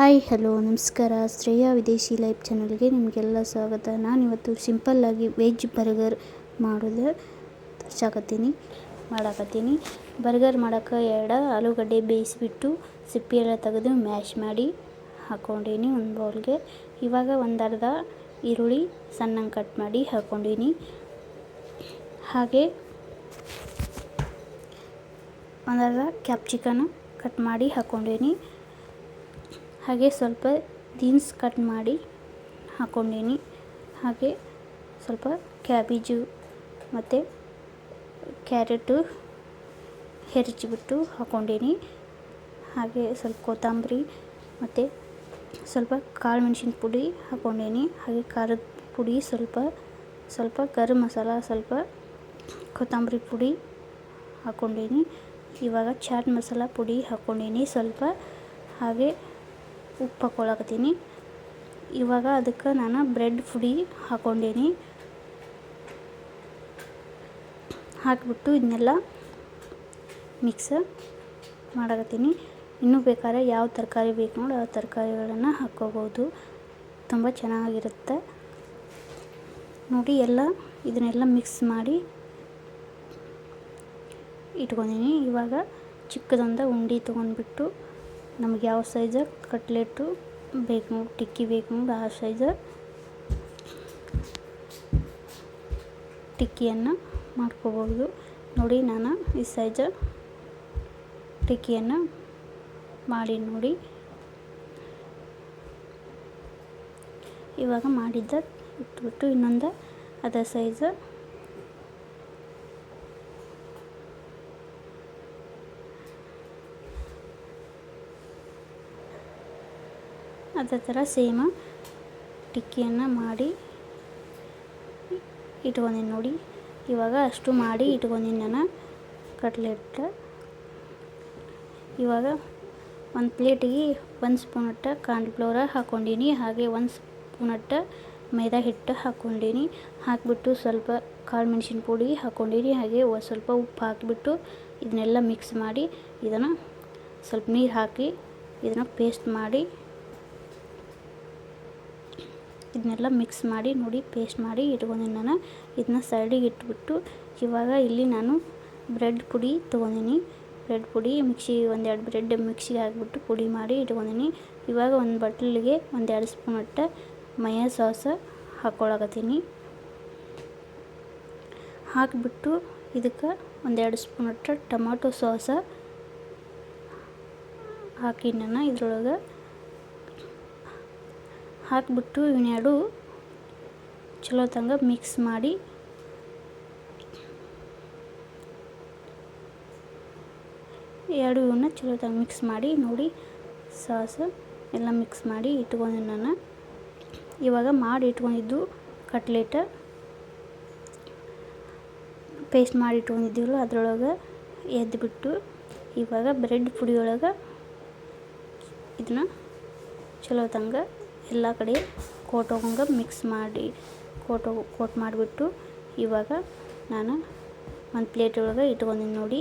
Hi, hello, ನಮಸ್ಕಾರ. ಶ್ರೇಯಾ ವಿದೇಶಿ life ಚಾನಲ್ಗೆ ನಿಮಗೆಲ್ಲ ಸ್ವಾಗತ. ನಾನು ಇವತ್ತು ಸಿಂಪಲ್ಲಾಗಿ ವೆಜ್ ಬರ್ಗರ್ ಮಾಡೋದು ತರ್ಸಾಕತ್ತೀನಿ, ಮಾಡಾಕತ್ತೀನಿ. ಬರ್ಗರ್ ಮಾಡೋಕೆ ಎರಡು ಆಲೂಗಡ್ಡೆ ಬೇಯಿಸಿಬಿಟ್ಟು ಸಿಪ್ಪೆ ಎಲ್ಲ ತೆಗೆದು ಮ್ಯಾಶ್ ಮಾಡಿ ಹಾಕ್ಕೊಂಡೀನಿ ಒಂದು ಬೌಲ್ಗೆ. ಇವಾಗ ಒಂದು ಅರ್ಧ ಈರುಳ್ಳಿ ಸಣ್ಣಂಗೆ ಕಟ್ ಮಾಡಿ ಹಾಕ್ಕೊಂಡೀನಿ. ಹಾಗೆ ಒಂದರ್ಧ ಕ್ಯಾಪ್ಸಿಕನ್ ಕಟ್ ಮಾಡಿ ಹಾಕ್ಕೊಂಡೀನಿ. ಹಾಗೆ ಸ್ವಲ್ಪ ಬೀನ್ಸ್ ಕಟ್ ಮಾಡಿ ಹಾಕ್ಕೊಂಡೀನಿ. ಹಾಗೆ ಸ್ವಲ್ಪ ಕ್ಯಾಬೇಜು ಮತ್ತು ಕ್ಯಾರೆಟು ಹೆರಚಿಬಿಟ್ಟು ಹಾಕ್ಕೊಂಡೀನಿ. ಹಾಗೆ ಸ್ವಲ್ಪ ಕೊತ್ತಂಬರಿ ಮತ್ತು ಸ್ವಲ್ಪ ಕಾಳು ಮೆಣಸಿನ ಪುಡಿ ಹಾಕ್ಕೊಂಡೀನಿ. ಹಾಗೆ ಖಾರದ ಪುಡಿ ಸ್ವಲ್ಪ ಸ್ವಲ್ಪ ಗರಂ ಮಸಾಲ, ಸ್ವಲ್ಪ ಕೊತ್ತಂಬರಿ ಪುಡಿ ಹಾಕ್ಕೊಂಡೀನಿ. ಇವಾಗ ಚಾಟ್ ಮಸಾಲ ಪುಡಿ ಹಾಕ್ಕೊಂಡೀನಿ ಸ್ವಲ್ಪ. ಹಾಗೆ ಉಪ್ಪು ಹಾಕ್ಕೊಳಕತ್ತೀನಿ ಇವಾಗ ಅದಕ್ಕೆ ನಾನು ಬ್ರೆಡ್ ಪುಡಿ ಹಾಕ್ಕೊಂಡೀನಿ ಹಾಕಿಬಿಟ್ಟು ಇದನ್ನೆಲ್ಲ ಮಿಕ್ಸ್ ಮಾಡಕತ್ತೀನಿ. ಇನ್ನೂ ಬೇಕಾದ್ರೆ ಯಾವ ತರಕಾರಿ ಬೇಕು ನೋಡಿ ಆ ತರಕಾರಿಗಳನ್ನು ಹಾಕ್ಕೋಬೋದು. ತುಂಬ ಚೆನ್ನಾಗಿರುತ್ತೆ. ನೋಡಿ ಎಲ್ಲ ಇದನ್ನೆಲ್ಲ ಮಿಕ್ಸ್ ಮಾಡಿ ಇಟ್ಕೊಂಡಿನಿ. ಇವಾಗ ಚಿಕ್ಕದೊಂದು ಉಂಡೆ ತೊಗೊಂಡ್ಬಿಟ್ಟು ನಮ್ಗೆ ಯಾವ ಸೈಜ ಕಟ್ಲೆಟು ಬೇಕು ಟಿಕ್ಕಿ ಬೇಕು ನೋಡಿ, ಆ ಸೈಜ ಟಿಕ್ಕಿಯನ್ನು ಮಾಡ್ಕೋಬೋದು. ನೋಡಿ ನಾನು ಈ ಸೈಜ ಟಿಕ್ಕಿಯನ್ನು ಮಾಡಿ ನೋಡಿ. ಇವಾಗ ಮಾಡಿದ್ದ ಇಟ್ಬಿಟ್ಟು ಇನ್ನೊಂದು ಅದರ ಸೈಜ್ ಅದೇ ಥರ ಸೇಮ ಟಿಕ್ಕಿಯನ್ನು ಮಾಡಿ ಇಟ್ಕೊಂಡೀನಿ ನೋಡಿ. ಇವಾಗ ಅಷ್ಟು ಮಾಡಿ ಇಟ್ಕೊಂಡೀನಿ ನಾನು ಕಟ್ಲೆಟ್ ಇವಾಗ ಒಂದು ಪ್ಲೇಟಿಗೆ ಒಂದು ಸ್ಪೂನಟ್ಟು ಕಾರ್ನ್ಫ್ಲೋರ ಹಾಕ್ಕೊಂಡೀನಿ. ಹಾಗೆ ಒಂದು ಸ್ಪೂನಟ್ಟು ಮೈದಾ ಹಿಟ್ಟು ಹಾಕ್ಕೊಂಡೀನಿ. ಹಾಕಿಬಿಟ್ಟು ಸ್ವಲ್ಪ ಕಾಳು ಮೆಣಸಿನ ಪುಡಿ ಹಾಕ್ಕೊಂಡೀನಿ. ಹಾಗೆ ಸ್ವಲ್ಪ ಉಪ್ಪು ಹಾಕಿಬಿಟ್ಟು ಇದನ್ನೆಲ್ಲ ಮಿಕ್ಸ್ ಮಾಡಿ ಇದನ್ನು ಸ್ವಲ್ಪ ನೀರು ಹಾಕಿ ಇದನ್ನು ಪೇಸ್ಟ್ ಮಾಡಿ ಇದನ್ನೆಲ್ಲ ಮಿಕ್ಸ್ ಮಾಡಿ, ನೋಡಿ ಪೇಸ್ಟ್ ಮಾಡಿ ಇಟ್ಕೊಂಡಿನಿ ನಾನು. ಇದನ್ನ ಸೈಡಿಗೆ ಇಟ್ಬಿಟ್ಟು ಇವಾಗ ಇಲ್ಲಿ ನಾನು ಬ್ರೆಡ್ ಪುಡಿ ತೊಗೊಂಡಿನಿ. ಬ್ರೆಡ್ ಪುಡಿ, ಮಿಕ್ಸಿ, ಒಂದೆರಡು ಬ್ರೆಡ್ ಮಿಕ್ಸಿಗೆ ಹಾಕಿಬಿಟ್ಟು ಪುಡಿ ಮಾಡಿ ಇಟ್ಕೊಂಡಿನಿ. ಇವಾಗ ಒಂದು ಬಟ್ಲಿಗೆ ಒಂದೆರಡು ಸ್ಪೂನ್ ಅಟ್ಟ ಮಯ ಸಾಸ ಹಾಕ್ಕೊಳಕತ್ತೀನಿ ಹಾಕಿಬಿಟ್ಟು ಇದಕ್ಕೆ ಒಂದೆರಡು ಸ್ಪೂನ್ ಅಟ್ಟ ಟೊಮಾಟೊ ಸಾಸ ಹಾಕಿ ನಾನು ಇದ್ರೊಳಗೆ ಹಾಕಿಬಿಟ್ಟು ಇವನ್ನೆರಡು ಚಲೋ ತಂಗ ಮಿಕ್ಸ್ ಮಾಡಿ ಎರಡು ಇವನ್ನ ಚಲೋ ತಂಗ ಮಿಕ್ಸ್ ಮಾಡಿ ನೋಡಿ ಸಾಸ್ ಎಲ್ಲ ಮಿಕ್ಸ್ ಮಾಡಿ ಇಟ್ಕೊಂಡು ನಾನು. ಇವಾಗ ಮಾಡಿ ಇಟ್ಕೊಂಡಿದ್ದು ಕಟ್ಲೆಟ್. ಪೇಸ್ಟ್ ಮಾಡಿ ಇಟ್ಕೊಂಡಿದ್ದೀವಲ್ಲ ಅದರೊಳಗೆ ಎದ್ದುಬಿಟ್ಟು ಇವಾಗ ಬ್ರೆಡ್ ಪುಡಿಯೊಳಗೆ ಇದನ್ನ ಚಲೋ ತಂಗ ಎಲ್ಲ ಕಡೆ ಕೋಟ್ ಹೋಗಂಗೆ ಮಿಕ್ಸ್ ಮಾಡಿ ಕೋಟ್ ಕೋಟ್ ಮಾಡಿಬಿಟ್ಟು ಇವಾಗ ನಾನು ಒಂದು ಪ್ಲೇಟ್ ಒಳಗೆ ಇಟ್ಕೊಂಡಿನಿ ನೋಡಿ.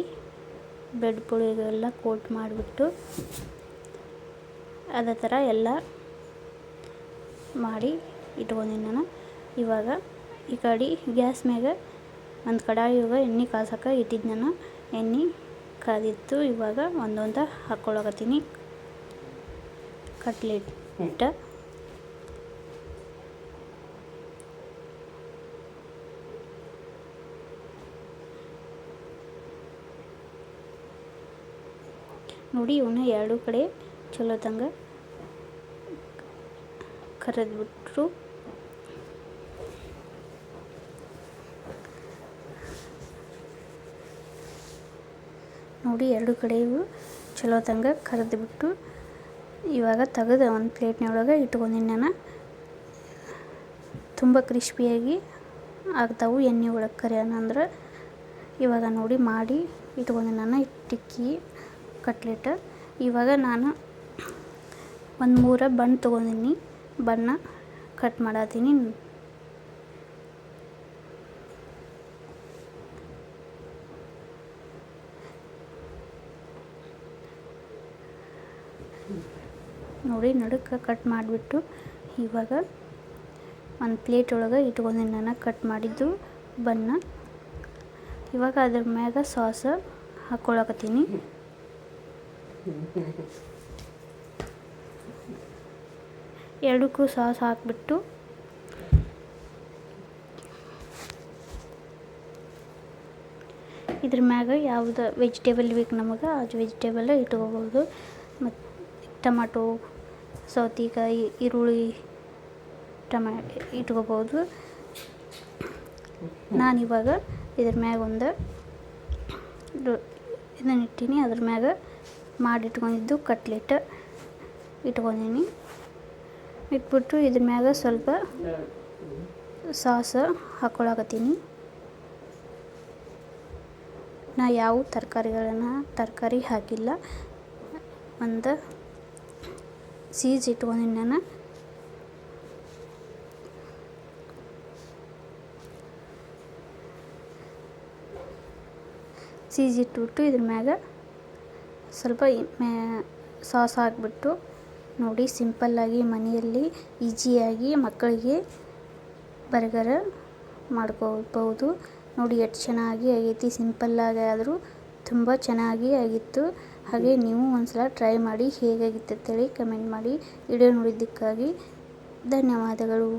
ಬ್ರೆಡ್ ಪುಳಿಗೆಲ್ಲ ಕೋಟ್ ಮಾಡಿಬಿಟ್ಟು ಅದೇ ಥರ ಎಲ್ಲ ಮಾಡಿ ಇಟ್ಕೊಂಡಿನಿ ನಾನು. ಇವಾಗ ಈ ಕಡೆ ಗ್ಯಾಸ್ ಮ್ಯಾಗ ಒಂದು ಕಡಾಯಿಗೆ ಎಣ್ಣೆ ಕಾಸಕ್ಕೆ ಇಟ್ಟಿದ್ದು ನಾನು. ಎಣ್ಣೆ ಕಾದಿತ್ತು ಇವಾಗ ಒಂದೊಂದು ಹಾಕ್ಕೊಳಕತ್ತೀನಿ ಕಟ್ಲೆಟ್ ನೋಡಿ ಇವನ್ನ ಎರಡು ಕಡೆ ಚಲೋ ತಂಗ ಕರೆದ್ಬಿಟ್ರು. ನೋಡಿ, ಎರಡು ಕಡೆ ಚಲೋ ತಂಗ ಕರೆದ್ಬಿಟ್ಟು ಇವಾಗ ತೆಗೆದು ಒಂದು ಪ್ಲೇಟ್ನೊಳಗೆ ಇಟ್ಕೊಂಡಿನಿ ನಾನು. ತುಂಬ ಕ್ರಿಸ್ಪಿಯಾಗಿ ಆಗ್ತಾವು ಎಣ್ಣೆ ಒಳಗೆ ಕರಿಯೋಣ ಅಂದ್ರೆ. ಇವಾಗ ನೋಡಿ, ಮಾಡಿ ಇಟ್ಕೊಂಡಿನಿ ನಾನು ಟಿಕ್ಕಿ. ಕಟ್ಲೆಟ್. ಇವಾಗ ನಾನು ಒಂದು ಮೂರ ಬನ್ ತೊಗೊಂಡಿನಿ. ಬನ್ನ ಕಟ್ ಮಾಡತ್ತೀನಿ ನೋಡಿ ನಡುಕ್ಕೆ ಕಟ್ ಮಾಡಿಬಿಟ್ಟು ಇವಾಗ ಒಂದು ಪ್ಲೇಟ್ ಒಳಗೆ ಇಟ್ಕೊಂಡಿನಿ ನಾನು ಕಟ್ ಮಾಡಿದ್ದು ಬನ್ನ ಇವಾಗ ಅದ್ರ ಮ್ಯಾಗ ಸಾಸ್ ಹಾಕ್ಕೊಳಕತ್ತೀನಿ ಎರಡಕ್ಕೂ ಸಾಸ್ ಹಾಕಿಬಿಟ್ಟು ಇದ್ರ ಮ್ಯಾಗ ಯಾವುದು ವೆಜಿಟೇಬಲ್ ಬೇಕು ನಮಗೆ, ಅದು ವೆಜಿಟೇಬಲ್ ಇಟ್ಕೋಬೋದು ಮತ್ತು ಟಮಾಟೋ, ಸೌತೆಕಾಯಿ, ಈರುಳ್ಳಿ, ಟಮಾ, ಇಟ್ಕೋಬೋದು. ನಾನಿವಾಗ ಇದ್ರ ಮ್ಯಾಗ ಒಂದು ಇದನ್ನ ಇಟ್ಟೀನಿ, ಅದ್ರ ಮ್ಯಾಗ ಮಾಡಿಟ್ಕೊಂಡಿದ್ದು ಕಟ್ಲೆಟ್ ಇಟ್ಕೊಂಡೀನಿ. ಇಟ್ಬಿಟ್ಟು ಇದ್ರ ಮ್ಯಾಗ ಸ್ವಲ್ಪ ಸಾಸ ಹಾಕ್ಕೊಳಕತ್ತೀನಿ ನಾ ಯಾವ ತರಕಾರಿಗಳನ್ನು ತರಕಾರಿ ಹಾಕಿಲ್ಲ. ಒಂದು ಸೀಸ್ ಇಟ್ಕೊಂಡಿನಿ ನಾನು. ಸೀಸ್ ಇಟ್ಬಿಟ್ಟು ಇದ್ರ ಮ್ಯಾಗ ಸ್ವಲ್ಪ ಮೇ ಸಾಸ್ ಹಾಕ್ಬಿಟ್ಟು ನೋಡಿ ಸಿಂಪಲ್ಲಾಗಿ ಮನೆಯಲ್ಲಿ ಈಜಿಯಾಗಿ ಮಕ್ಕಳಿಗೆ ಬರ್ಗರ್ ಮಾಡ್ಕೋಬೋದು ನೋಡಿ ಎಷ್ಟು ಚೆನ್ನಾಗಿ ಆಗೈತಿ, ಸಿಂಪಲ್ಲಾಗಿ ಆದರೂ ತುಂಬ ಚೆನ್ನಾಗಿ ಆಗಿತ್ತು. ಹಾಗೆ ನೀವು ಒಂದ್ಸಲ ಟ್ರೈ ಮಾಡಿ ಹೇಗಾಗಿತ್ತು ಅಂತೇಳಿ ಕಮೆಂಟ್ ಮಾಡಿ. ವಿಡಿಯೋ ನೋಡಿದ್ದಕ್ಕಾಗಿ ಧನ್ಯವಾದಗಳು.